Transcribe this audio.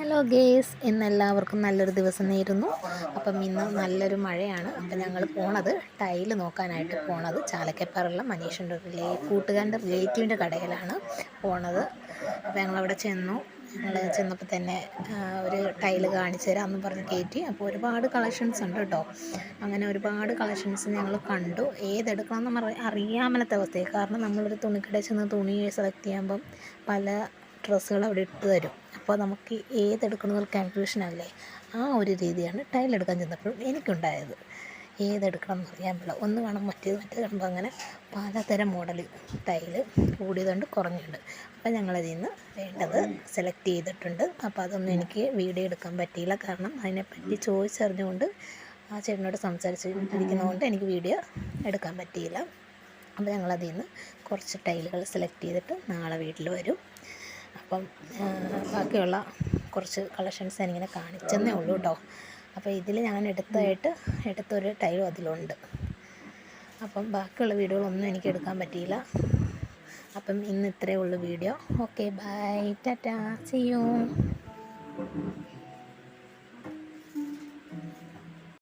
Hello guys എന്നെല്ലാവർക്കും നല്ലൊരു ദിവസം നേരുന്നു. അപ്പം ഇന്ന് നല്ലൊരു മഴയാണ്. അപ്പം ഞങ്ങൾ പോണത് ടൈൽ നോക്കാനായിട്ട് പോണത്. ചാലക്കപ്പാറുള്ള മനീഷിന്റെ റിലേ കൂട്ടുകാരന്റെ റിലേറ്റീവിന്റെ കടയിലാണ് പോണത്. അപ്പോൾ ഞങ്ങളവിടെ ചെന്നു. ഞങ്ങൾ ചെന്നപ്പോൾ തന്നെ ഒരു ടൈൽ കാണിച്ചു തരാമെന്ന് പറഞ്ഞ് കയറ്റി അപ്പോൾ ഒരുപാട് കളക്ഷൻസ് ഉണ്ട് കേട്ടോ. അങ്ങനെ ഒരുപാട് കളക്ഷൻസ് ഞങ്ങൾ കണ്ടു. ഏതെടുക്കണമെന്ന് അറി അറിയാമലത്തെ അവസ്ഥയിൽ കാരണം നമ്മളൊരു തുണിക്കടയിൽ ചെന്ന് തുണി സെലക്ട് ചെയ്യുമ്പം പല ഡ്രസ്സുകൾ അവിടെ ഇട്ട് തരും. അപ്പോൾ നമുക്ക് ഏതെടുക്കണമെന്നുള്ള കൺഫ്യൂഷൻ അല്ലേ? ആ ഒരു രീതിയാണ് ടൈൽ എടുക്കാൻ ചെന്നപ്പോഴും എനിക്കുണ്ടായത്. ഏതെടുക്കണം എന്ന് അറിയാൻ പറ്റില്ല. ഒന്ന് വേണം മറ്റേത് മറ്റേത് കാണുമ്പോൾ അങ്ങനെ പലതരം മോഡൽ ടൈൽ കൂടിയതുണ്ട് കുറഞ്ഞുണ്ട്. അപ്പോൾ ഞങ്ങളതിൽ നിന്ന് വേണ്ടത് സെലക്ട് ചെയ്തിട്ടുണ്ട്. അപ്പോൾ അതൊന്നും എനിക്ക് വീഡിയോ എടുക്കാൻ പറ്റിയില്ല. കാരണം അതിനെപ്പറ്റി ചോദിച്ചറിഞ്ഞുകൊണ്ട് ആ ചേട്ടനോട് സംസാരിച്ചിരിക്കുന്നതുകൊണ്ട് എനിക്ക് വീഡിയോ എടുക്കാൻ പറ്റിയില്ല. അപ്പോൾ ഞങ്ങളതിൽ നിന്ന് കുറച്ച് ടൈലുകൾ സെലക്ട് ചെയ്തിട്ട് നാളെ വീട്ടിൽ വരും. അപ്പം ബാക്കിയുള്ള കുറച്ച് കളക്ഷൻസ് ഞാനിങ്ങനെ കാണിച്ചെന്നേ ഉള്ളൂ കേട്ടോ അപ്പോൾ ഇതിൽ ഞാൻ എടുത്തായിട്ട് എടുത്തൊരു ടൈലും അതിലുണ്ട്. അപ്പം ബാക്കിയുള്ള വീഡിയോകളൊന്നും എനിക്ക് എടുക്കാൻ പറ്റിയില്ല. അപ്പം ഇന്ന് ഇത്രയേ ഉള്ളൂ video. Okay bye. Tata. See you